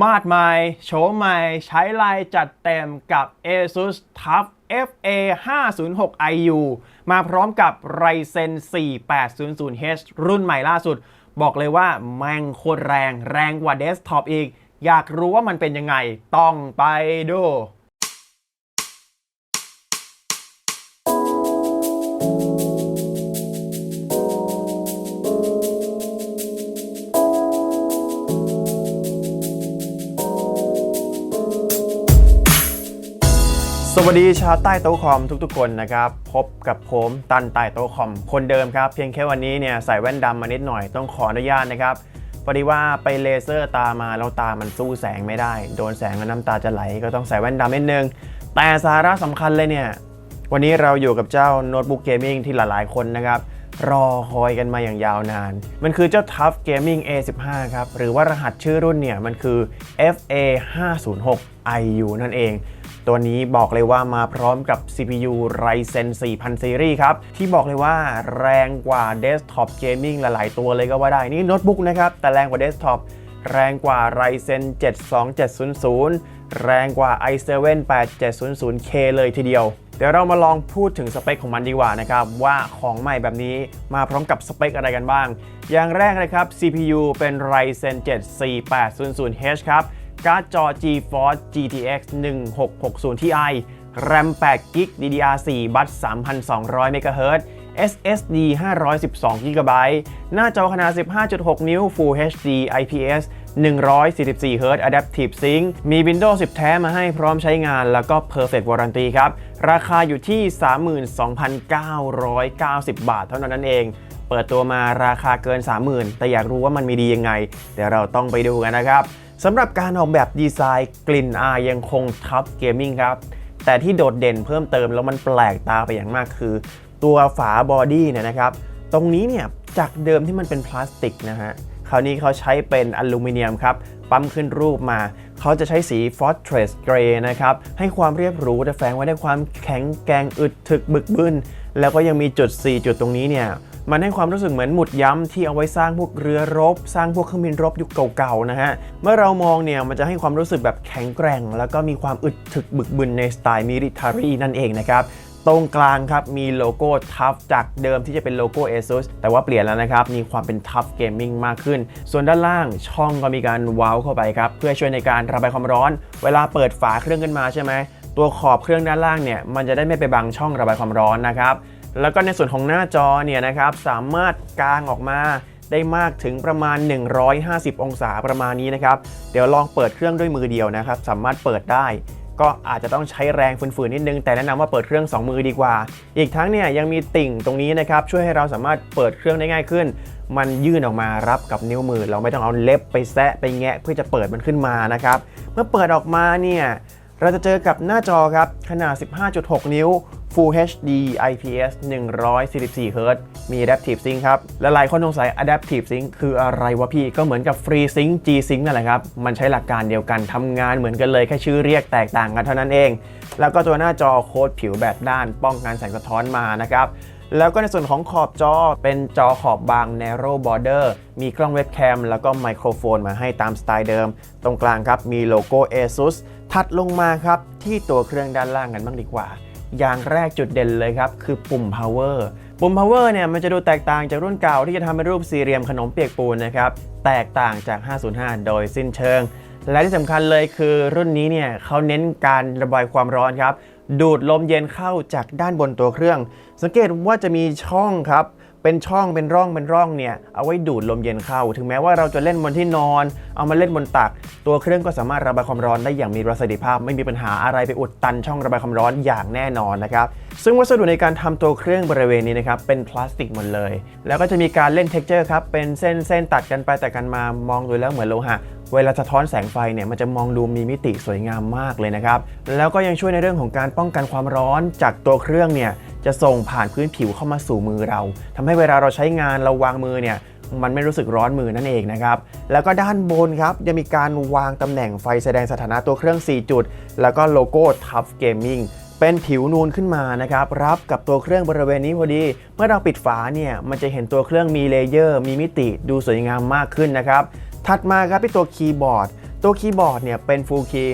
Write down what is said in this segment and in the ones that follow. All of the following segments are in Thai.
มาดใหม่โฉมใหม่ ใช้ลายจัดเต็มกับ ASUS TUF FA 506 IU มาพร้อมกับ Ryzen 4800H รุ่นใหม่ล่าสุด บอกเลยว่าแม่งโคตรแรง แรงกว่าเดสก์ท็อปอีก อยากรู้ว่ามันเป็นยังไง ต้องไปดู วัสดีชาวใต้โต๊ะคอมทุกๆ คนนะครับ พบกับผมตันใต้โต๊ะคอมคนเดิมครับ เพียงแค่วันนี้เนี่ยใส่แว่นดำมานิดหน่อยต้องขออนุญาตนะครับพอดีว่าไปเลเซอร์ตามาแล้วตามันสู้แสงไม่ได้ โดนแสงแล้วน้ำตาจะไหลก็ต้องใส่แว่นดำนิดนึง แต่สาระสำคัญเลยเนี่ยวันนี้เราอยู่กับเจ้าโน้ตบุ๊กเกมมิ่งที่หลายๆ คนนะครับรอคอยกันมาอย่างยาวนาน มันคือเจ้า TUF Gaming A15 ครับ หรือว่ารหัสชื่อรุ่นเนี่ย มันคือ FA 506 IU นั่นเอง ตัวนี้บอกเลยว่ามาพร้อมกับ CPU Ryzen 4000 Series ครับ ที่บอกเลยว่าแรงกว่า Desktop Gaming หลาย ๆ ตัวเลยก็ว่าได้ นี่โน้ตบุ๊กนะครับ แต่แรงกว่า Desktop แรงกว่า Ryzen 72700 แรงกว่า i7 8700K เลยทีเดียว เดี๋ยวเรามาลองพูดถึงสเปคของมันดีกว่านะครับ ว่าของใหม่แบบนี้มาพร้อมกับสเปคอะไรกันบ้าง อย่างแรกนะครับ CPU เป็น Ryzen 7 4800H ครับ การ์ดจอ GeForce GTX 1660 Ti RAM 8 GB DDR4 บัส3,200 MHz SSD 512 GB หน้าจอขนาด 15.6 นิ้ว Full HD IPS 144 Hz Adaptive Sync มี Windows 10 แท้มาให้พร้อมใช้งานแล้วก็ Perfect Warranty ครับ ราคาอยู่ที่ 32,990 บาทเท่านั้นนั่นเอง เปิดตัวมาราคาเกิน 30,000 แต่อยากรู้ว่ามันมีดียังไง เดี๋ยวเราต้องไปดูกันนะครับ สำหรับการออกแบบดีไซน์กลิ่นอายยังคงทัฟเกมมิ่งครับ แต่ที่โดดเด่นเพิ่มเติมแล้วมันแปลกตาไปอย่างมากคือ ตัวฝาบอดี้เนี่ยนะครับ ตรงนี้เนี่ยจากเดิมที่มันเป็นพลาสติกนะฮะคราวนี้เขาใช้เป็นอลูมิเนียมครับ ปั๊มขึ้นรูปมา เขาจะใช้สี Fortress Grey นะครับ ให้ความเรียบหรูแต่แฝงไว้ด้วยความแข็งแกร่งอึดถึกบึกบึนแล้วก็ยังมีจุด 4 จุดตรงนี้เนี่ย มันให้ความรู้สึกเหมือนหมุดย้ำที่เอาไว้สร้างพวกเรือรบ สร้างพวกเครื่องบินรบยุคเก่าๆนะฮะ เมื่อเรามองเนี่ยมันจะให้ความรู้สึกแบบแข็งแกร่ง แล้วก็มีความอึดถึกบึกบึนในสไตล์มิลิเ a รีนั่นเองนะครับตรงกลางครับ มีโลโก้ทัฟจากเดิมที่จะเป็นโลโก้ ASUS แต่ว่าเปลี่ยนแล้วนะครับ มีความเป็นทัฟเกมมิ่งมากขึ้น ส่วนด้านล่างช่องก็มีการว้าเข้าไปครับ เพื่อช่วยในการระบายความร้อน เวลาเปิดฝาเครื่องขึ้นมาใช่ไหม ตัวขอบเครื่องด้านล่างเนี่ย มันจะได้ไม่ไปบังช่องระบายความร้อนนะครับ แล้วก็ในส่วนของหน้าจอเนี่ยนะครับสามารถกางออกมาได้มากถึงประมาณ 150 องศาประมาณนี้นะครับ เดี๋ยวลองเปิดเครื่องด้วยมือเดียวนะครับ สามารถเปิดได้ ก็อาจจะต้องใช้แรงฝืนๆนิดนึง แต่แนะนำว่าเปิดเครื่อง 2 มือดีกว่า อีกทั้งเนี่ยยังมีติ่งตรงนี้นะครับ ช่วยให้เราสามารถเปิดเครื่องได้ง่ายขึ้น มันยื่นออกมารับกับนิ้วมือ เราไม่ต้องเอาเล็บไปแซะไปแงะเพื่อจะเปิดมันขึ้นมานะครับ เมื่อเปิดออกมาเนี่ยเราจะเจอกับหน้าจอครับขนาด 15.6 นิ้ว Full HD IPS 144 Hz มี Adaptive Sync ครับ และหลายคนสงสัย Adaptive Sync คืออะไรวะพี่ ก็เหมือนกับ Free Sync G Sync นั่นแหละครับ มันใช้หลักการเดียวกันทำงานเหมือนกันเลยแค่ชื่อเรียกแตกต่างกันเท่านั้นเอง แล้วก็ตัวหน้าจอโค้ดผิวแบบด้าน ป้องกันแสงสะท้อนมานะครับแล้วก็ในส่วนของขอบจอเป็นจอขอบบาง narrow border มีกล้องเว็บแคม แล้วก็ไมโครโฟนมาให้ตามสไตล์เดิม ตรงกลางครับมีโลโก้ ASUS ถัดลงมาครับ ที่ตัวเครื่องด้านล่างกันบ้างดีกว่า อย่างแรกจุดเด่นเลยครับคือปุ่ม power ปุ่ม power เนี่ยมันจะดูแตกต่างจากรุ่นเก่าที่จะทำเป็นรูปสี่เหลี่ยมขนมเปียกปูนนะครับแตกต่างจาก 505 โดยสิ้นเชิง และที่สำคัญเลยคือรุ่นนี้เนี่ยเขาเน้นการระบายความร้อนครับดูดลมเย็นเข้าจากด้านบนตัวเครื่อง สังเกตว่าจะมีช่องครับ เป็นช่องเป็นร่องเป็นร่องเนี่ยเอาไว้ดูดลมเย็นเข้า ถึงแม้ว่าเราจะเล่นบนที่นอน เอามาเล่นบนตัก ตัวเครื่องก็สามารถระบายความร้อนได้อย่างมีประสิทธิภาพ ไม่มีปัญหาอะไรไปอุดตันช่องระบายความร้อนอย่างแน่นอนนะครับ ซึ่งวัสดุในการทำตัวเครื่องบริเวณนี้นะครับเป็นพลาสติกหมดเลย แล้วก็จะมีการเล่นเท็กเจอร์ครับเป็นเส้นเส้นตัดกันไปแตัดกันมามองดูแล้วเหมือนโลหะเวลาสะท้อนแสงไฟเนี่ยมันจะมองดูมีมิติสวยงามมากเลยนะครับ แล้วก็ยังช่วยในเรื่องของการป้องกันความร้อนจากตัวเครื่องเนี่ยจะส่งผ่านพื้นผิวเข้ามาสู่มือเราทำให้เวลาเราใช้งานเราวางมือเนี่ยมันไม่รู้สึกร้อนมือนั่นเองนะครับ แล้วก็ด้านบนครับยังมีการวางตำแหน่งไฟแสดงสถานะตัวเครื่อง 4 จุด แล้วก็โลโก้ Tough Gaming เป็นผิวนูนขึ้นมานะครับรับกับตัวเครื่องบริเวณนี้พอดี เมื่อเราปิดฝาเนี่ยมันจะเห็นตัวเครื่องมีเลเยอร์ มีมิติดูสวยงามมากขึ้นนะครับ ถัดมาครับที่ตัวคีย์บอร์ดตัวคีย์บอร์ดเนี่ยเป็น Full Key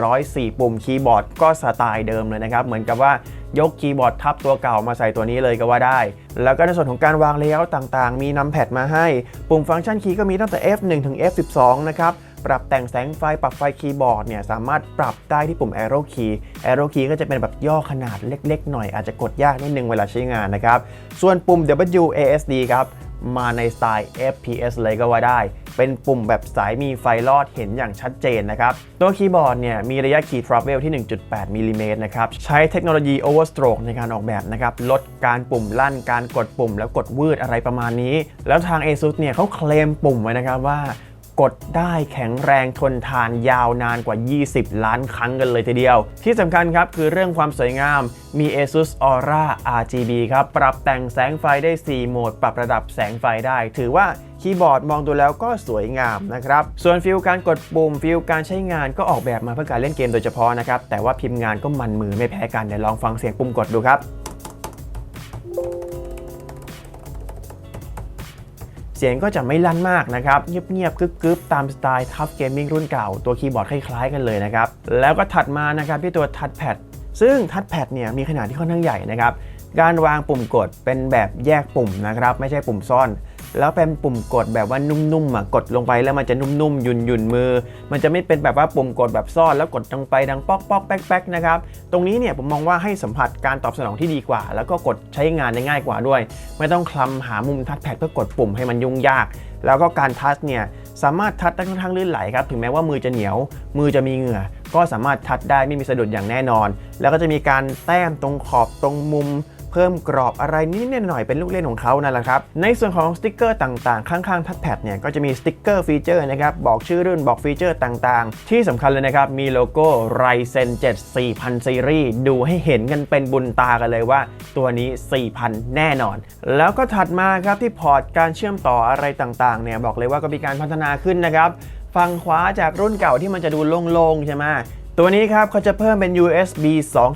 104 ปุ่มคีย์บอร์ดก็สไตล์เดิมเลยนะครับ เหมือนกับว่ายกคีย์บอร์ดทับตัวเก่ามาใส่ตัวนี้เลยก็ว่าได้ แล้วก็ในส่วนของการวางเลเยอร์ต่างๆ มีนัมแพดมาให้ ปุ่มฟังก์ชันคีย์ก็มีตั้งแต่ F1 ถึง F12 นะครับ ปรับแต่งแสงไฟ ปรับไฟคีย์บอร์ดเนี่ยสามารถปรับได้ที่ปุ่ม Arrow Key Arrow Key ก็จะเป็นแบบย่อขนาดเล็กๆ หน่อยอาจจะกดยากนิดนึงเวลาใช้งานนะครับ ส่วนปุ่ม WASD ครับ มาในสไตล์ FPS เลยก็ว่าได้ เป็นปุ่มแบบสายมีไฟลอดเห็นอย่างชัดเจนนะครับ ตัวคีย์บอร์ดเนี่ยมีระยะ Key Travel ที่ 1.8มิลลิเมตรนะครับ ใช้เทคโนโลยี Overstroke ในการออกแบบนะครับ ลดการปุ่มลั่นการกดปุ่มแล้วกดวืดอะไรประมาณนี้ แล้วทาง ASUS เนี่ยเขาเคลมปุ่มไว้นะครับว่า กดได้แข็งแรงทนทานยาวนานกว่า 20 ล้านครั้งกันเลยทีเดียว ที่สำคัญครับคือเรื่องความสวยงามมี ASUS Aura RGB ครับ ปรับแต่งแสงไฟได้ 4 โหมด ปรับระดับแสงไฟได้ ถือว่าคีย์บอร์ดมองดูแล้วก็สวยงามนะครับ ส่วนฟิลการกดปุ่มฟิลการใช้งานก็ออกแบบมาเพื่อการเล่นเกมโดยเฉพาะนะครับ แต่ว่าพิมพ์งานก็มันมือไม่แพ้กันเดี๋ยวลองฟังเสียงปุ่มกดดูครับ เสียงก็จะไม่ลั่นมากนะครับ เงียบๆกึบๆตามสไตล์ทัฟเกมมิ่งรุ่นเก่า ตัวคีย์บอร์ดคล้ายๆกันเลยนะครับ แล้วก็ถัดมานะครับที่ตัวทัชแพดซึ่งทัชแพดเนี่ยมีขนาดที่ค่อนข้างใหญ่นะครับ การวางปุ่มกดเป็นแบบแยกปุ่มนะครับ ไม่ใช่ปุ่มซ่อน แล้วเป็นปุ่มกดแบบว่านุ่มๆอะกดลงไปแล้วมันจะนุ่มๆ ยุ่นๆมือ มันจะไม่เป็นแบบว่าปุ่มกดแบบซ่อนแล้วกดลงไปดังป๊อกป๊อกแป๊กแป๊กนะครับตรงนี้เนี่ยผมมองว่าให้สัมผัสการตอบสนองที่ดีกว่า แล้วก็กดใช้งานได้ง่ายกว่าด้วย ไม่ต้องคลำหามุมทัชแพดเพื่อกดปุ่มให้มันยุ่งยาก แล้วก็การทัชเนี่ยสามารถทัชได้ค่อนข้างลื่นไหลครับถึงแม้ว่ามือจะเหนียว มือจะมีเหงื่อ ก็สามารถทัชได้ไม่มีสะดุดอย่างแน่นอน แล้วก็จะมีการแต้มตรงขอบตรงมุม เพิ่มกรอบอะไรนิดหน่อยเป็นลูกเล่นของเขานั่นแหละครับในส่วนของสติกเกอร์ต่างๆ ข้างๆทัชแพดเนี่ยก็จะมีสติกเกอร์ฟีเจอร์นะครับบอกชื่อรุ่นบอกฟีเจอร์ต่างๆ ที่สำคัญเลยนะครับมีโลโก้ Ryzen 7 4000 ซีรีส์ดูให้เห็นกันเป็นบุญตากันเลยว่า ตัวนี้ 4,000 แน่นอน แล้วก็ถัดมาครับที่พอร์ตการเชื่อมต่ออะไรต่างๆเนี่ยบอกเลยว่าก็มีการพัฒนาขึ้นนะครับฝั่งขวาจากรุ่นเก่าที่มันจะดูโล่งๆใช่ไหม ตัวนี้ครับเขาจะเพิ่มเป็น USB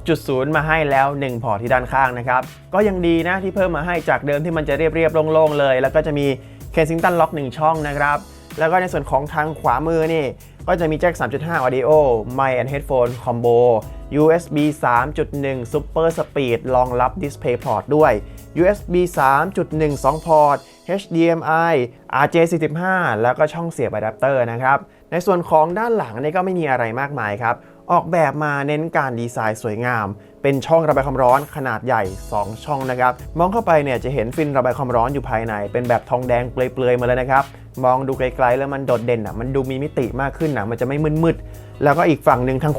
2.0 มาให้แล้ว 1 พอร์ตที่ด้านข้างนะครับ ก็ยังดีนะที่เพิ่มมาให้จากเดิมที่มันจะเรียบๆโล่งๆเลย แล้วก็จะมี Kensington Lock 1 ช่องนะครับ แล้วก็ในส่วนของทางขวามือนี่ ก็จะมีแจ็ค 3.5 Audio Mic and Headphone Combo USB 3.1 Super Speed รองรับ Display Port ด้วย USB 3.1 2 พอร์ต HDMI RJ45 แล้วก็ช่องเสียบอะแดปเตอร์นะครับ ในส่วนของด้านหลังนี่ก็ไม่มีอะไรมากมายครับ ออกแบบมาเน้นการดีไซน์สวยงาม เป็นช่องระบายความร้อนขนาดใหญ่ 2 ช่องนะครับ มองเข้าไปเนี่ยจะเห็นฟินระบายความร้อนอยู่ภายใน เป็นแบบทองแดงเปลยๆมาเลยนะครับ มองดูไกลๆแล้วมันโดดเด่นอะ มันดูมีมิติมากขึ้นนะมันจะไม่มืดๆ แล้วก็อีกฝั่งหนึ่งทาง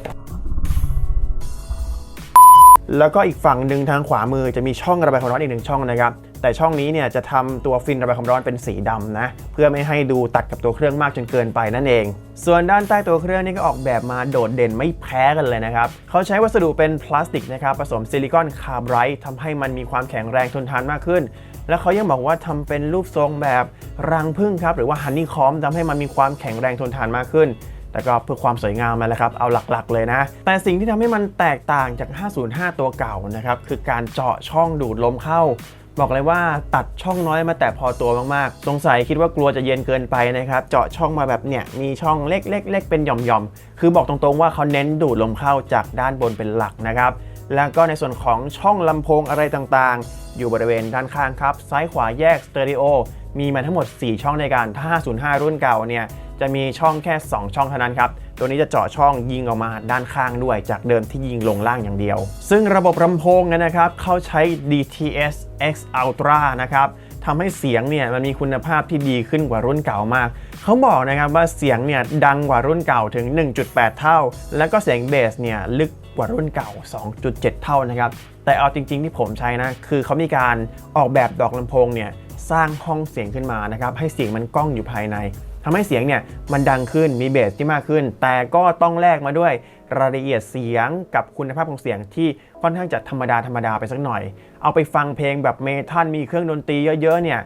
แล้วก็อีกฝั่งหนึ่งทางขวามือจะมีช่องระบายความร้อนอีกหนึ่งช่องนะครับ แต่ช่องนี้เนี่ยจะทำตัวฟินระบายความร้อนเป็นสีดำนะเพื่อไม่ให้ดูตัดกับตัวเครื่องมากจนเกินไปนั่นเอง ส่วนด้านใต้ตัวเครื่องนี่ก็ออกแบบมาโดดเด่นไม่แพ้กันเลยนะครับเขาใช้วัสดุเป็นพลาสติกนะครับผสมซิลิคอนคาร์บไรท์ทำให้มันมีความแข็งแรงทนทานมากขึ้น แล้วเขายังบอกว่าทำเป็นรูปทรงแบบรังผึ้งครับหรือว่าฮันนี่คอมทำให้มันมีความแข็งแรงทนทานมากขึ้นแต่ก็เพื่อความสวยงามมาแล้วครับ เอาหลักๆ เลยนะ แต่สิ่งที่ทำให้มันแตกต่างจาก 505 ตัวเก่านะครับ คือการเจาะช่องดูดลมเข้า บอกเลยว่าตัดช่องน้อยมาแต่พอตัวมากๆ สงสัยคิดว่ากลัวจะเย็นเกินไปนะครับ เจาะช่องมาแบบเนี่ยมีช่องเล็กๆ ๆ เป็นหย่อมๆ คือบอกตรงๆว่าเขาเน้นดูดลมเข้าจากด้านบนเป็นหลักนะครับ แล้วก็ในส่วนของช่องลำโพงอะไรต่างๆ อยู่บริเวณด้านข้างครับ ซ้ายขวาแยกสเตอริโอ มีมาทั้งหมด 4 ช่องในการถ้า505 รุ่นเก่าเนี่ยจะมีช่องแค่ 2 ช่องเท่านั้นครับ ตัวนี้จะเจาะช่องยิงออกมาด้านข้างด้วย จากเดิมที่ยิงลงล่างอย่างเดียว ซึ่งระบบลำโพงเนยนะครับเขาใช้ DTS X Ultra นะครับทำให้เสียงเนี่ยมันมีคุณภาพที่ดีขึ้นกว่ารุ่นเก่ามาก เขาบอกนะครับว่าเสียงเนี่ยดังกว่ารุ่นเก่าถึง 1.8 เท่า แล้วก็เสียงเบสเนี่ยลึกกว่ารุ่นเก่า 2.7 เท่านะครับ แต่เอาจริง ๆ ที่ผมใช้นะ คือเขามีการออกแบบดอกลำโพงเนี่ยสร้างห้องเสียงขึ้นมานะครับ ให้เสียงมันก้องอยู่ภายใน ทำให้เสียงเนี่ยมันดังขึ้นมีเบสที่มากขึ้น แต่ก็ต้องแลกมาด้วยรายละเอียดเสียงกับคุณภาพของเสียงที่ค่อนข้างจะธรรมดาธรรมดาไปสักหน่อย เอาไปฟังเพลงแบบเมทัลมีเครื่องดนตรีเยอะๆเนี่ย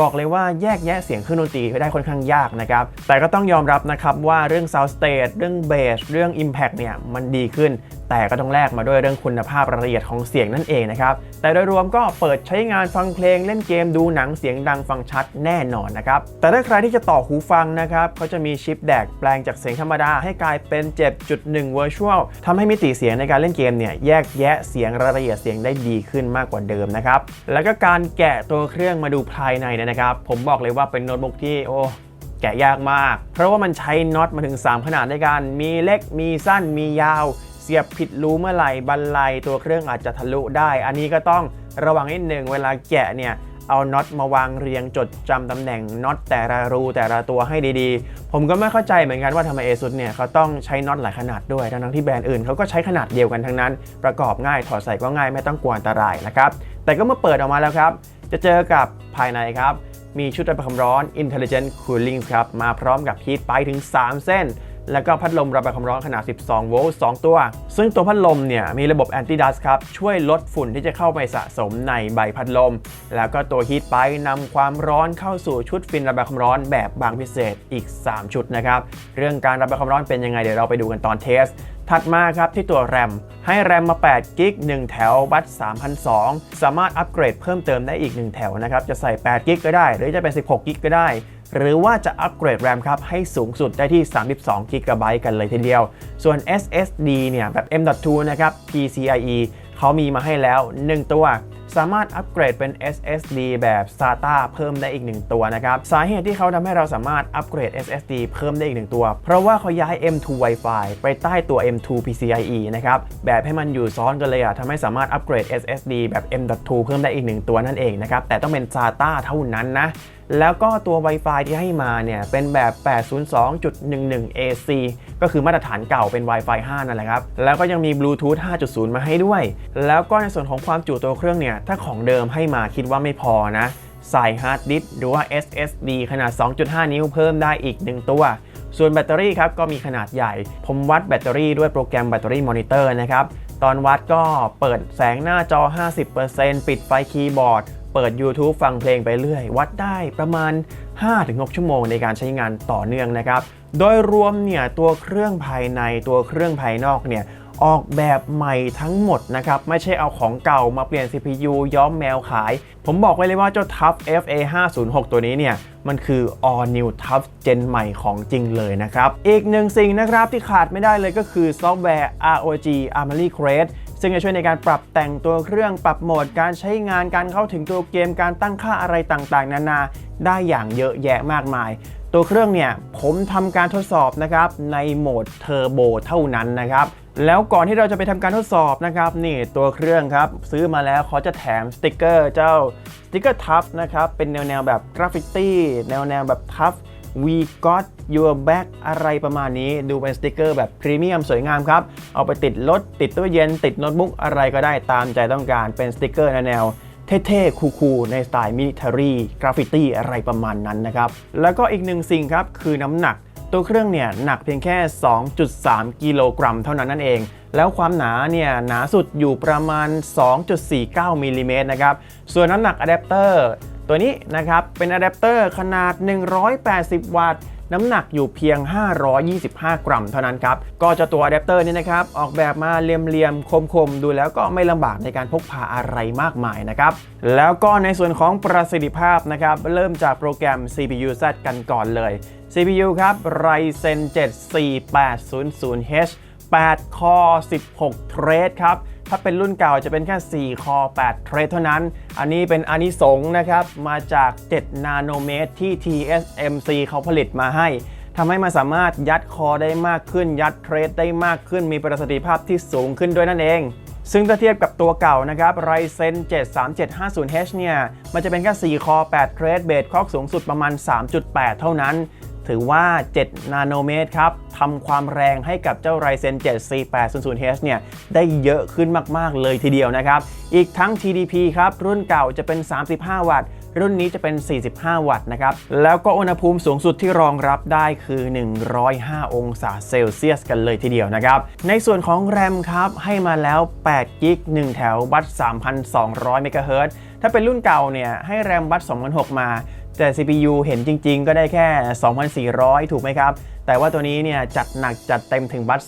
บอกเลยว่าแยกแยะเสียงเครื่องดนตรีได้ค่อนข้างยากนะครับ แต่ก็ต้องยอมรับนะครับว่าเรื่อง sound stage เรื่องเบสเรื่อง impact เนี่ยมันดีขึ้น แต่ก็ต้องแลกมาด้วยเรื่องคุณภาพรายละเอียดของเสียงนั่นเองนะครับ แต่โดยรวมก็เปิดใช้งานฟังเพลงเล่นเกมดูหนังเสียงดังฟังชัดแน่นอนนะครับ แต่ถ้าใครที่จะต่อหูฟังนะครับเขาจะมีชิปแดกแปลงจากเสียงธรรมดาให้กลายเป็น 7.1 Virtual ทำให้มิติเสียงในการเล่นเกมเนี่ยแยกแยะเสียงรายละเอียดเสียงได้ดีขึ้นมากกว่าเดิมนะครับ แล้วก็การแกะตัวเครื่องมาดูภายในเนี่ยนะครับ ผมบอกเลยว่าเป็นโน้ตบุ๊กที่โอ้แกะยากมาก เพราะว่ามันใช้น็อตมาถึง 3 ขนาดด้วยกัน มีเล็ก มีสั้น มียาว เสียบผิดรูเมื่อไหร่บันไลตัวเครื่องอาจจะทะลุได้ อันนี้ก็ต้องระวังนิดหนึ่งเวลาแกะเนี่ยเอาน็อตมาวางเรียงจดจำตำแหน่งน็อตแต่ละรูแต่ละตัวให้ดีๆ ผมก็ไม่เข้าใจเหมือนกันว่าทำไมเอซุเนี่ยเขาต้องใช้น็อตหลายขนาดด้วยทั้งที่แบรนด์อื่นเขาก็ใช้ขนาดเดียวกันทั้งนั้น ประกอบง่ายถอดใส่ก็ง่ายไม่ต้องกลัวอันตรายนะครับ แต่ก็เมื่อเปิดออกมาแล้วครับ จะเจอกับภายในครับ มีชุดระบายความร้อน Intelligent Cooling ครับมาพร้อมกับฮีทไปถึง 3 เส้น แล้วก็พัดลมระบายความร้อนขนาด 12 โวลต์ 2 ตัว ซึ่งตัวพัดลมเนี่ยมีระบบ Anti Dust ครับ ช่วยลดฝุ่นที่จะเข้าไปสะสมในใบพัดลม แล้วก็ตัวฮีทไปนำความร้อนเข้าสู่ชุดฟินระบายความร้อนแบบบางพิเศษอีก 3 ชุดนะครับ เรื่องการระบายความร้อนเป็นยังไงเดี๋ยวเราไปดูกันตอนเทส ถัดมาครับที่ตัวแรมให้แรมมา8กิก1 แถวบัต3,002สามารถอัปเกรดเพิ่มเติมได้อีก 1 แถวนะครับ จะใส่8กิกก็ได้ หรือจะเป็น 16กิกก็ได้ หรือว่าจะอัปเกรดแรมครับให้สูงสุดได้ที่ 32กิกะไบต์กันเลยทีเดียว ส่วน SSD เนี่ยแบบ M.2 นะครับ PCIe เขามีมาให้แล้ว 1 ตัวสามารถอัปเกรดเป็น SSD แบบ SATA เพิ่มได้อีก 1 ตัวนะครับ สาเหตุที่เขาทำให้เราสามารถอัปเกรด SSD เพิ่มได้อีก 1 ตัว เพราะว่าเขาย้าย M2 Wi-Fi ไปใต้ตัว M2 PCIe นะครับ แบบให้มันอยู่ซ้อนกันเลยอะทำให้สามารถอัปเกรด SSD แบบ M.2 เพิ่มได้อีก 1 ตัวนั่นเองนะครับ แต่ต้องเป็น SATA เท่านั้นนะแล้วก็ตัว Wi-Fi ที่ให้มาเนี่ยเป็นแบบ 802.11 AC ก็คือมาตรฐานเก่าเป็น Wi-Fi 5 นั่นแหละครับ แล้วก็ยังมี Bluetooth 5.0 มาให้ด้วย แล้วก็ในส่วนของความจุตัวเครื่องเนี่ย ถ้าของเดิมให้มาคิดว่าไม่พอนะ ใส่ฮาร์ดดิสก์หรือว่า SSD ขนาด 2.5 นิ้วเพิ่มได้อีก 1 ตัวส่วนแบตเตอรี่ครับก็มีขนาดใหญ่ ผมวัดแบตเตอรี่ด้วยโปรแกรมแบตเตอรี่มอนิเตอร์นะครับ ตอนวัดก็เปิดแสงหน้าจอ 50%ปิดไฟคีย์บอร์ด เปิด YouTube ฟังเพลงไปเรื่อย วัดได้ประมาณ 5-6 ชั่วโมงในการใช้งานต่อเนื่องนะครับ โดยรวมเนี่ยตัวเครื่องภายในตัวเครื่องภายนอกเนี่ยออกแบบใหม่ทั้งหมดนะครับ ไม่ใช่เอาของเก่ามาเปลี่ยน CPU ย้อมแมวขาย ผมบอกไว้เลยว่าเจ้า TUF FA 506ตัวนี้เนี่ย มันคือ all new TUF Gen ใหม่ของจริงเลยนะครับ อีกหนึ่งสิ่งนะครับที่ขาดไม่ได้เลยก็คือซอฟต์แวร์ ROG Armory Crate ซึ่งจะช่วยในการปรับแต่งตัวเครื่องปรับโหมดการใช้งานการเข้าถึงตัวเกมการตั้งค่าอะไรต่างๆ นานาได้อย่างเยอะแยะมากมาย ตัวเครื่องเนี่ยผมทำการทดสอบนะครับในโหมดเทอร์โบเท่านั้นนะครับแล้วก่อนที่เราจะไปทำการทดสอบนะครับนี่ตัวเครื่องครับซื้อมาแล้วเขาจะแถมสติกเกอร์เจ้าสติกเกอร์ทัฟนะครับเป็นแนวแนวแบบกราฟฟิตี้แนวแนวแบบทัฟ We got your back อะไรประมาณนี้ ดูเป็นสติกเกอร์แบบพรีเมียมสวยงามครับ เอาไปติดรถ ติดตู้เย็น ติดโน้ตบุ๊กอะไรก็ได้ตามใจต้องการ เป็นสติกเกอร์แนวเท่ๆ คูลๆ ในสไตล์มิลิเทอรี่กราฟฟิตี้อะไรประมาณนั้นนะครับ แล้วก็อีกหนึ่งสิ่งครับ คือน้ำหนัก ตัวเครื่องเนี่ยหนักเพียงแค่ 2.3 กิโลกรัมเท่านั้นนั่นเอง แล้วความหนาเนี่ยหนาสุดอยู่ประมาณ 2.49มิลลิเมตรนะครับ ส่วนน้ำหนักอะแดปเตอร์ ตัวนี้นะครับเป็นอะแดปเตอร์ขนาด 180 วัตต์ น้ำหนักอยู่เพียง 525 กรัมเท่านั้นครับ ก็จะตัวอะแดปเตอร์นี่นะครับ ออกแบบมาเรียมๆ คมๆ ดูแล้วก็ไม่ลำบากในการพกพาอะไรมากมายนะครับ แล้วก็ในส่วนของประสิทธิภาพนะครับ เริ่มจากโปรแกรม CPU Z กันก่อนเลย CPU ครับ Ryzen 7 4800H 8 คอ 16 เทรดครับ ถ้าเป็นรุ่นเก่าจะเป็นแค่ 4 คอ 8 เทรดเท่านั้น อันนี้เป็นอานิสงส์นะครับ มาจาก 7 นาโนเมตรที่ TSMC เขาผลิตมาให้ทำให้มันสามารถยัดคอได้มากขึ้น ยัดเทรดได้มากขึ้น มีประสิทธิภาพที่สูงขึ้นด้วยนั่นเอง ซึ่งถ้าเทียบกับตัวเก่านะครับ Ryzen 7 3750H เนี่ย มันจะเป็นแค่ 4 คอ 8 เทรดเบสคล็อกสูงสุดประมาณ 3.8 เท่านั้น ถือว่า 7 นาโนเมตรครับทำความแรงให้กับเจ้า Ryzen 7 4800H เนี่ยได้เยอะขึ้นมาก ๆ เลยทีเดียวนะครับ อีกทั้ง TDP ครับ รุ่นเก่าจะเป็น 35 วัตต์รุ่นนี้จะเป็น 45 วัตต์นะครับ แล้วก็อุณหภูมิสูงสุดที่รองรับได้คือ 105 องศาเซลเซียสกันเลยทีเดียวนะครับ ในส่วนของแรมครับ ให้มาแล้ว8กิก1 แถวบัต3,200 เมกะเฮิรตซ์ถ้าเป็นรุ่นเก่าเนี่ย ให้แรมบัต2,006มา แต่ CPU เห็นจริง ๆ ก็ได้แค่ 2,400 ถูกไหมครับแต่ว่าตัวนี้เนี่ยจัดหนักจัดเต็มถึงบัต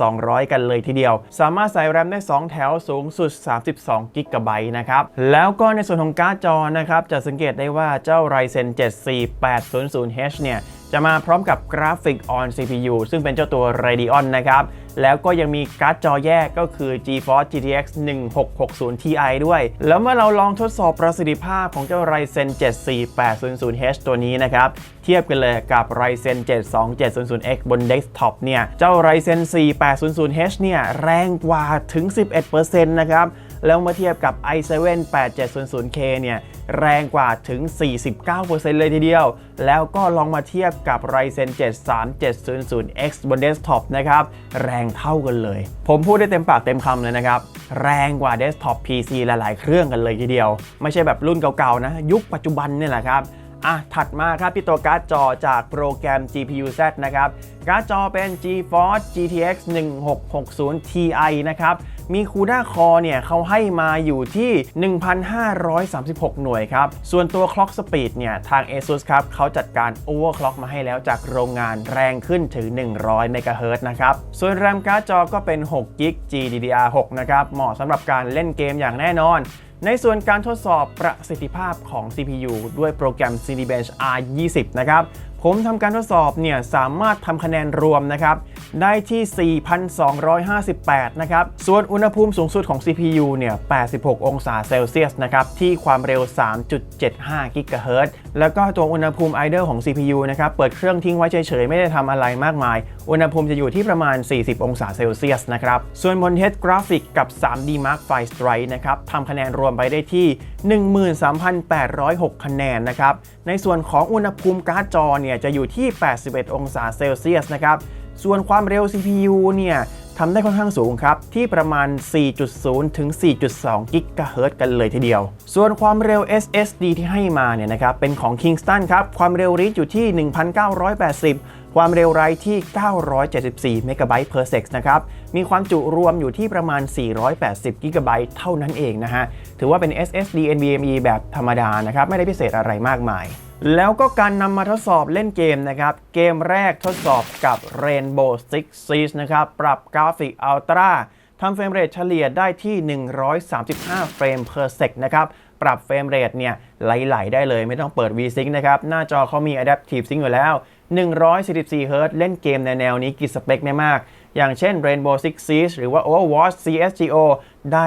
3,200 กันเลยทีเดียว สามารถใส่แรมได้ 2 แถวสูงสุด 32 g b นะครับ แล้วก็ในส่วนของการ์ดจอนะครับ จะสังเกตได้ว่าเจ้า Ryzen 7 4800H เนี่ยจะมาพร้อมกับกราฟิก on CPU ซึ่งเป็นเจ้าตัว Radeon นะครับ แล้วก็ยังมีการ์ดจอแยกก็คือ GeForce GTX 1660 Ti ด้วย แล้วเมื่อเราลองทดสอบประสิทธิภาพของเจ้า Ryzen 7 4800H ตัวนี้นะครับเทียบกันเลยกับ Ryzen 7 2700X บนเดสก์ท็อปเนี่ยเจ้า Ryzen 4800H เนี่ยแรงกว่าถึง 11%นะครับแล้วมาเทียบกับ i7 8700K เนี่ยแรงกว่าถึง 49%เลยทีเดียว แล้วก็ลองมาเทียบกับ Ryzen 7 3700X บนเดสก์ท็อปนะครับ แรงเท่ากันเลย ผมพูดได้เต็มปากเต็มคำเลยนะครับ แรงกว่าเดสก์ท็อป PC หลาย ๆ เครื่องกันเลยทีเดียว ไม่ใช่แบบรุ่นเก่า ๆ นะ ยุคปัจจุบันเนี่ยแหละครับ อะถัดมาครับที่ตัวการ์ดจอจากโปรแกรม GPU Z นะครับ การ์ดจอเป็น GeForce GTX 1660 Ti นะครับ มีคูด้าคอเนี่ยเขาให้มาอยู่ที่ 1,536 หน่วยครับ ส่วนตัว Clock Speed เนี่ย ทาง ASUS ครับเขาจัดการ Overclock มาให้แล้วจากโรงงานแรงขึ้นถึง 100 MHz นะครับ ส่วนแรมการ์ดจอก็เป็น 6 g b GDDR6 นะครับ เหมาะสำหรับการเล่นเกมอย่างแน่นอน ในส่วนการทดสอบประสิทธิภาพของ CPU ด้วยโปรแกรม Cinebench R20 นะครับ ผมทำการทดสอบเนี่ยสามารถทำคะแนนรวมนะครับได้ที่ 4,258 นะครับ ส่วนอุณหภูมิสูงสุดของ CPU เนี่ย 86 องศาเซลเซียสนะครับ ที่ความเร็ว 3.75 กิกะเฮิรตซ์ แล้วก็ตัวอุณหภูมิ idle ของ CPU นะครับ เปิดเครื่องทิ้งไว้เฉยๆ ไม่ได้ทำอะไรมากมาย อุณหภูมิจะอยู่ที่ประมาณ 40 องศาเซลเซียสนะครับ ส่วนบน Head Graphic กับ 3D Mark V Strike นะครับทำคะแนนรวมไปได้ที่ 13,806 คะแนนนะครับ ในส่วนของอุณหภูมิการ์ดจอเนี่ยจะอยู่ที่ 81 องศาเซลเซียสนะครับ ส่วนความเร็ว CPU เนี่ยทำได้ค่อนข้างสูงครับ ที่ประมาณ 4.0 ถึง 4.2 กิกะเฮิรตซ์กันเลยทีเดียว ส่วนความเร็ว SSD ที่ให้มาเนี่ยนะครับ เป็นของ Kingston ครับ ความเร็ว read อยู่ที่ 1,980 ความเร็วไรที่ 974 MB per sec นะครับ มีความจุรวมอยู่ที่ประมาณ 480 GB เท่านั้นเองนะฮะ ถือว่าเป็น SSD NVMe แบบธรรมดานะครับ ไม่ได้พิเศษอะไรมากมาย แล้วก็การนำมาทดสอบเล่นเกมนะครับ เกมแรกทดสอบกับ Rainbow Six Siege นะครับ ปรับกราฟิก Ultra ทำเฟรมเรทเฉลี่ยได้ที่ 135 เฟรม per sec นะครับ ปรับเฟรมเรทเนี่ยไหลๆได้เลยไม่ต้องเปิด VSync นะครับ หน้าจอเขามี Adaptive Sync อยู่แล้ว 144 Hz เล่นเกมในแนวนี้กิจสเปคไม่มาก อย่างเช่น Rainbow Six Siege หรือว่า Overwatch CSGO ได้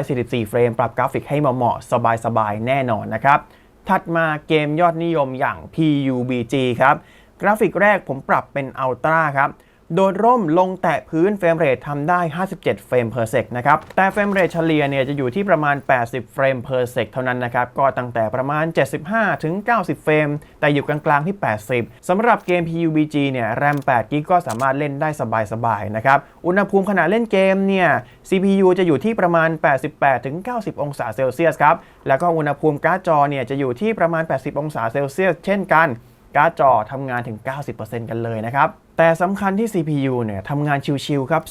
144 เฟรม ปรับกราฟิกให้เหมาะๆสบายๆ แน่นอนนะครับ ถัดมาเกมยอดนิยมอย่าง PUBG ครับ กราฟิกแรกผมปรับเป็น Ultra ครับ โดดร่มลงแตะพื้นเฟรมเรททำได้ 57 เฟรม per sec นะครับ แต่เฟรมเรทเฉลี่ยเนี่ยจะอยู่ที่ประมาณ 80 เฟรม per sec เท่านั้นนะครับ ก็ตั้งแต่ประมาณ 75 ถึง 90 เฟรม แต่อยู่กลางๆที่ 80สำหรับเกม PUBG เนี่ยแรม8กิกก็สามารถเล่นได้สบายๆนะครับ อุณหภูมิขณะเล่นเกมเนี่ย CPU จะอยู่ที่ประมาณ 88 ถึง 90 องศาเซลเซียสครับ แล้วก็อุณหภูมิการ์ดจอเนี่ยจะอยู่ที่ประมาณ 80 องศาเซลเซียสเช่นกัน การ์ดจอทำงานถึง 90%กันเลยนะครับ แต่สำคัญที่ CPU เนี่ยทำงานชิวๆครับ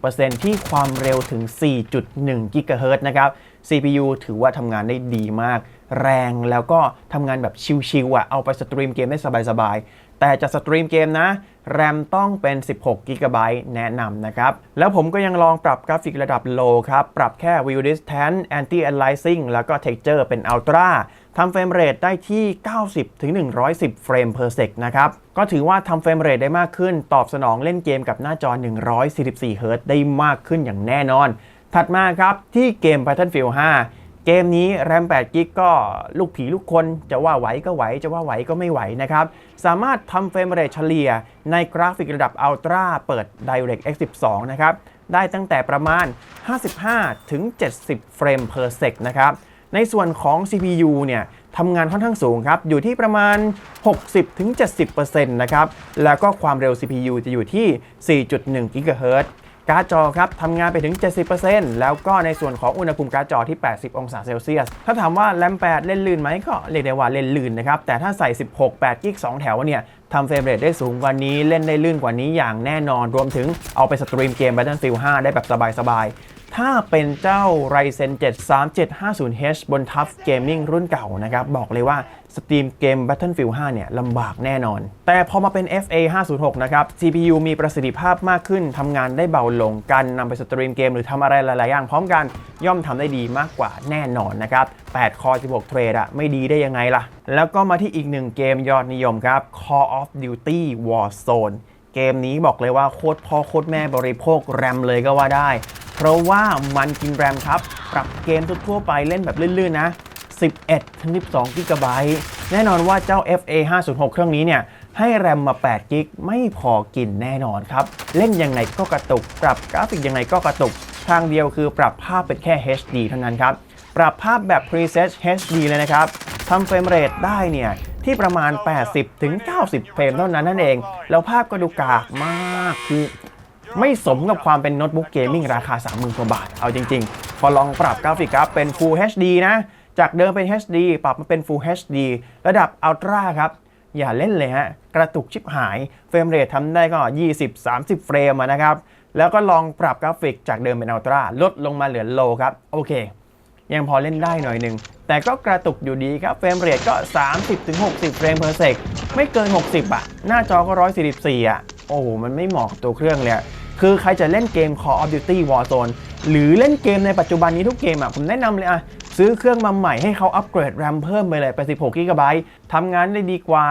30%ที่ความเร็วถึง 4.1กิกะเฮิรตซ์นะครับ CPU ถือว่าทำงานได้ดีมาก แรงแล้วก็ทำงานแบบชิวๆอะ เอาไปสตรีมเกมได้สบายๆ แต่จะสตรีมเกมนะแรมต้องเป็น 16 g b แนะนำนะครับ แล้วผมก็ยังลองปรับกราฟิกระดับ low ครับ ปรับแค่ view distance anti aliasing แล้วก็ texture เป็น ultra ทำเฟรมเรทได้ที่ 90 ถึง 110 เฟรม per sec นะครับ ก็ถือว่าทำเฟรมเรทได้มากขึ้น ตอบสนองเล่นเกมกับหน้าจอ 144 Hz ได้มากขึ้นอย่างแน่นอน ถัดมาครับ ที่เกม Battlefield 5 เกมนี้แรม8กิกก็ลูกผีลูกคน จะว่าไหวก็ไหว จะว่าไหวก็ไม่ไหวนะครับ สามารถทำเฟรมเรทเฉลี่ยในกราฟิกระดับ Ultra เปิด DirectX 12 นะครับ ได้ตั้งแต่ประมาณ 55 ถึง 70 เฟรม per sec นะครับ ในส่วนของ CPU เนี่ยทำงานค่อนข้างสูงครับ อยู่ที่ประมาณ 60-70%นะครับ แล้วก็ความเร็ว CPU จะอยู่ที่ 4.1 GHz การ์ดจอครับทำงานไปถึง 70%แล้วก็ในส่วนของอุณหภูมิการ์ดจอที่ 80 องศาเซลเซียส ถ้าถามว่าแรม8เล่นลื่นไหมก็เรียกได้ว่าเล่นลื่นนะครับ แต่ถ้าใส่ 16 8กิก2แถวเนี่ยทำเฟรมเรทได้สูงกว่านี้เล่นได้ลื่นกว่านี้อย่างแน่นอน รวมถึงเอาไปสตรีมเกม Battlefield 5 ได้แบบสบายๆ ถ้าเป็นเจ้า Ryzen 7 3750H บน Tough Gaming รุ่นเก่านะครับ บอกเลยว่าสตรีมเกม Battlefield 5 เนี่ยลำบากแน่นอน แต่พอมาเป็น FA 506นะครับ CPU มีประสิทธิภาพมากขึ้นทำงานได้เบาลงการนำไปสตรีมเกมหรือทำอะไรหลาย ๆ อย่างพร้อมกันย่อมทำได้ดีมากกว่าแน่นอนนะครับ8คอ16 เทรดอะไม่ดีได้ยังไงล่ะ แล้วก็มาที่อีกหนึ่งเกมยอดนิยมครับ Call of Duty Warzone เกมนี้บอกเลยว่าโคตรพ่อโคตรแม่บริโภคแรมเลยก็ว่าได้ เพราะว่ามันกินแรมครับ ปรับเกมทั่วไปเล่นแบบลื่นๆนะ 11ถึง12กิกะไบต์แน่นอนว่าเจ้า FA 506 เครื่องนี้เนี่ยให้แรมมา8กิกไม่พอกินแน่นอนครับ เล่นยังไงก็กระตุก ปรับกราฟิกยังไงก็กระตุก ทางเดียวคือปรับภาพเป็นแค่ HD เท่านั้นครับ ปรับภาพแบบ preset HD เลยนะครับทำเฟรมเรทได้เนี่ย ที่ประมาณ 80ถึง90เฟรมเท่านั้นนั่นเอง แล้วภาพก็ดูกากมากคือไม่สมกับความเป็นโน้ตบุ๊กเกมมิ่งราคา 30,000กว่าบาท เอาจริง ๆ พอลองปรับกราฟิกครับเป็น Full HD นะ จากเดิมเป็น HD ปรับมาเป็น Full HD ระดับ Ultra ครับ อย่าเล่นเลยฮะ กระตุกชิบหาย เฟรมเรททำได้ก็ 20-30 เฟรมนะครับ แล้วก็ลองปรับกราฟิกจากเดิมเป็น Ultra ลดลงมาเหลือ Low ครับ โอเค ยังพอเล่นได้หน่อยหนึ่ง แต่ก็กระตุกอยู่ดีครับ เฟรมเรทก็ 30-60 เฟรม per sec ไม่เกิน 60อะหน้าจอก็ 144อะโอ้โห มันไม่เหมาะกับตัวเครื่องเลยคือใครจะเล่นเกม Call of Duty Warzone หรือเล่นเกมในปัจจุบันนี้ทุกเกมอะผมแนะนำเลยอะซื้อเครื่องมาใหม่ให้เขาอัปเกรด RAM เพิ่มไปเลยไป 16 g b ทำงานได้ดีกว่า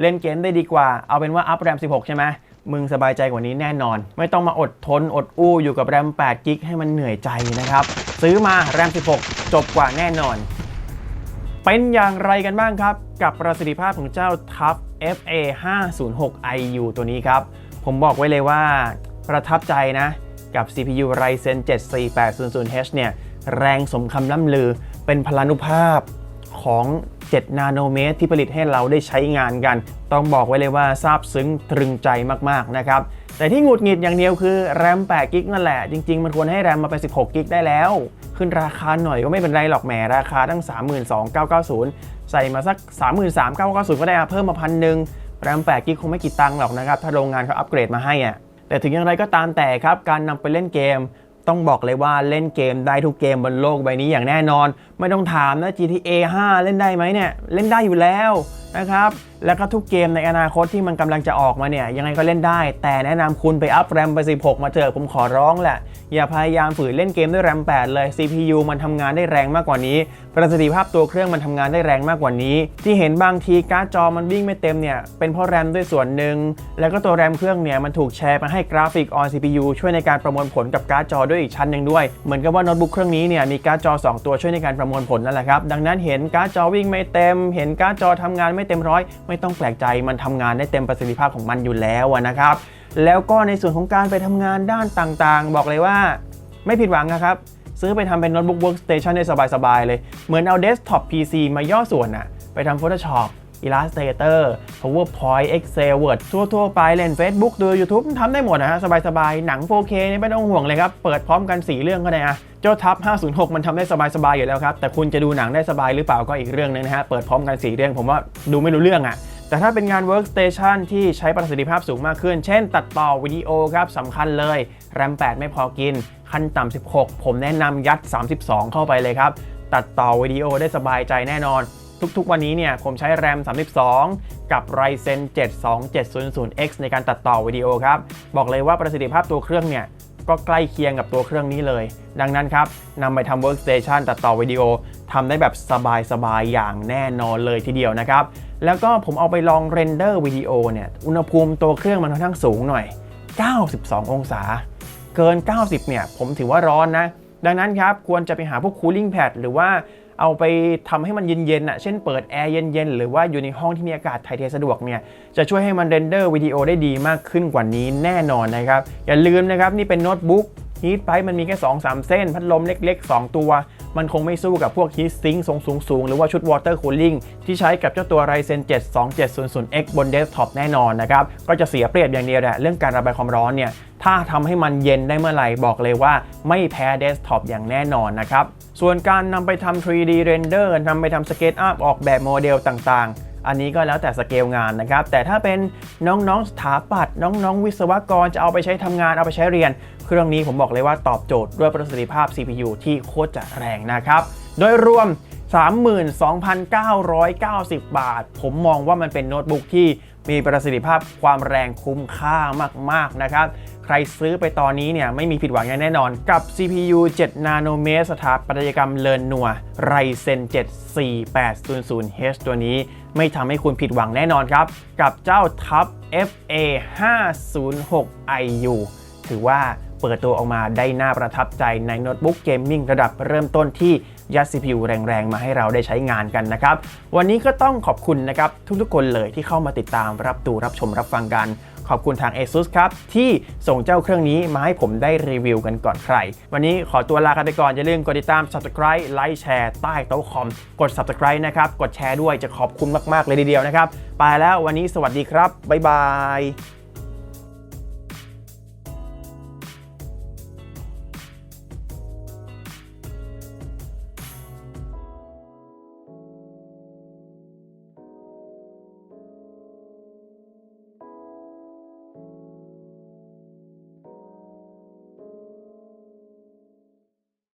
เล่นเกมได้ดีกว่า เอาเป็นว่าอัพ RAM 16 ใช่ไหม มึงสบายใจกว่านี้แน่นอน ไม่ต้องมาอดทนอดอู้อยู่กับแรม8กิกให้มันเหนื่อยใจนะครับ ซื้อมาแรม 16 จบกว่าแน่นอน เป็นอย่างไรกันบ้างครับ กับประสิทธิภาพของเจ้า TUF FA 506 IU ตัวนี้ครับ ผมบอกไว้เลยว่าประทับใจนะ กับ CPU Ryzen 7 4800H เนี่ย แรงสมคำล่ำลือเป็นพลานุภาพ ของ 7 นาโนเมตร ที่ผลิตให้เราได้ใช้งานกัน ต้องบอกไว้เลยว่าซาบซึ้งตรึงใจมากๆนะครับ แต่ที่หงุดหงิดอย่างเดียวคือแรม8กิกนั่นแหละ จริง ๆ มันควรให้แรมมาเป็น16กิกได้แล้ว ขึ้นราคาหน่อยก็ไม่เป็นไรหรอกแหมราคาตั้ง 32,990 ใส่มาสัก 33,990 ก็ได้อะเพิ่มมาพันหนึ่งแรม8กิกคงไม่กี่ตังค์หรอกนะครับถ้าโรงงานเขาอัปเกรดมาให้อะแต่ถึงอย่างไรก็ตามแต่ครับการนำไปเล่นเกม ต้องบอกเลยว่าเล่นเกมได้ทุกเกมบนโลกใบนี้อย่างแน่นอน ไม่ต้องถามนะ GTA 5 เล่นได้ไหมเนี่ย เล่นได้อยู่แล้ว นะครับ แล้วก็ทุกเกมในอนาคตที่มันกำลังจะออกมาเนี่ย ยังไงก็เล่นได้ แต่แนะนำคุณไปอัพแรมไป 16 มาเถอะผมขอร้องแหละ อย่าพยายามฝืนเล่นเกมด้วยแรม 8 เลย CPU มันทำงานได้แรงมากกว่านี้ ประสิทธิภาพตัวเครื่องมันทำงานได้แรงมากกว่านี้ ที่เห็นบางทีการ์ดจอมันวิ่งไม่เต็มเนี่ย เป็นเพราะแรมด้วยส่วนหนึ่ง แล้วก็ตัวแรมเครื่องเนี่ยมันถูกแชร์มาให้กราฟิก on CPU ช่วยในการประมวลผลกับการ์ดจอด้วยอีกชั้นหนึ่งด้วย เหมือนกับว่าโน้ตบุ๊กเครื่องนี้เนี่ยมีการ์ดจอ 2 ตัวช่วยในการประมวลผลนั่นแหละครับ ดังนั้นเห็นการ์ดจอวิ่งไม่เต็ม เห็นการ์ดจอทำงานไม่เต็มร้อยไม่ต้องแปลกใจมันทำงานได้เต็มประสิทธิภาพของมันอยู่แล้วนะครับ แล้วก็ในส่วนของการไปทำงานด้านต่างๆ บอกเลยว่าไม่ผิดหวังนะครับ ซื้อไปทำเป็นโน้ตบุ๊กเวิร์กสเตชันได้สบายๆเลย เหมือนเอาเดสก์ท็อป PC มาย่อส่วนอะไปทำ Photoshop Illustrator PowerPoint Excel Word ทั่วๆไปเล่น Facebook ดู YouTube ทำได้หมดนะฮะสบายๆ หนัง 4K นี่ไม่ต้องห่วงเลยครับ เปิดพร้อมกัน 4 เรื่องก็ได้อะเจ้าทับ 506 มันทำได้สบายๆ อยู่แล้วครับ แต่คุณจะดูหนังได้สบายหรือเปล่าก็อีกเรื่องนึงนะฮะ เปิดพร้อมกัน 4 เรื่องผมว่าดูไม่รู้เรื่องอะแต่ถ้าเป็นงาน workstation ที่ใช้ประสิทธิภาพสูงมากขึ้น เช่น ตัดต่อวิดีโอครับสำคัญเลยแรม 8 ไม่พอกิน ขั้นต่ำ16 ผมแนะนำยัด 32 เข้าไปเลยครับ ตัดต่อวิดีโอได้สบายใจแน่นอน ทุกๆ วันนี้เนี่ยผมใช้แรม32 กับ Ryzen 7 2700X ในการตัดต่อวิดีโอครับ บอกเลยว่าประสิทธิภาพตัวเครื่องเนี่ยก็ใกล้เคียงกับตัวเครื่องนี้เลย ดังนั้นครับนำไปทำ workstation ตัดต่อวิดีโอทำได้แบบสบายๆ อย่างแน่นอนเลยทีเดียวนะครับ แล้วก็ผมเอาไปลองเรนเดอร์วิดีโอเนี่ย อุณหภูมิตัวเครื่องมันค่อนข้างสูงหน่อย 92 องศา เกิน 90 เนี่ย ผมถือว่าร้อนนะ ดังนั้นครับ ควรจะไปหาพวก cooling pad หรือว่า เอาไปทำให้มันเย็นๆอะเช่นเปิดแอร์เย็นๆ หรือว่าอยู่ในห้องที่มีอากาศถ่ายเทสะดวกเนี่ยจะช่วยให้มันเรนเดอร์วิดีโอได้ดีมากขึ้นกว่านี้แน่นอนนะครับ อย่าลืมนะครับ นี่เป็นโน้ตบุ๊กฮีทไ i มันมีแค่ 2-3 เส้น พัดลมเล็ก ๆ 2 ตัว มันคงไม่สู้กับพวกฮีทซิงค์ทรงสูงๆหรือว่าชุด Water Cooling ที่ใช้กับเจ้าตัว Ryzen 7 2700X บนเดสก์ท็อปแน่นอนนะครับ ก็จะเสียเปรียบอย่างเดียวแหละเรื่องการระบายความร้อนเนี่ยถ้าทำให้มันเย็นได้เมื่อไหร่บอกเลยว่าไม่แพ้เดสก์ท็อปอย่างแน่นอนนะครับ ส่วนการนำไปทำ 3D render นำไปทำ sketch up ออกแบบโมเดลต่างๆอันนี้ก็แล้วแต่สเกลงานนะครับ แต่ถ้าเป็นน้องๆสถาปัตย์น้องๆ วิศวกรจะเอาไปใช้ทำงานเอาไปใช้เรียน เครื่องนี้ผมบอกเลยว่าตอบโจทย์ด้วยประสิทธิภาพ CPU ที่โคตรจะแรงนะครับ โดยรวม 32,990 บาท ผมมองว่ามันเป็นโน้ตบุ๊กที่มีประสิทธิภาพความแรงคุ้มค่ามาก ๆ นะครับ ใครซื้อไปตอนนี้เนี่ยไม่มีผิดหวังอย่างแน่นอนกับ CPU 7นาโนเมตรสถาปัตยกรรมเลินนัว Ryzen 7 4800H ตัวนี้ ไม่ทำให้คุณผิดหวังแน่นอนครับ กับเจ้า Top FA 506 IU ถือว่า เปิดตัวออกมาได้น่าประทับใจในโน้ตบุ๊กเกมมิ่งระดับเริ่มต้นที่ยัด CPU แรงๆ มาให้เราได้ใช้งานกันนะครับ วันนี้ก็ต้องขอบคุณนะครับ ทุกๆคนเลยที่เข้ามาติดตามรับดูรับชมรับฟังกัน ขอบคุณทาง ASUS ครับ ที่ส่งเจ้าเครื่องนี้มาให้ผมได้รีวิวกันก่อนใคร วันนี้ขอตัวลากันไปก่อน อย่าลืมกดติดตาม Subscribe ไลค์แชร์ใต้โต๊ะคอม กด Subscribe นะครับ กดแชร์ด้วยจะขอบคุณมากๆเลยทีเดียวนะครับ ไปแล้ววันนี้สวัสดีครับบ๊ายบาย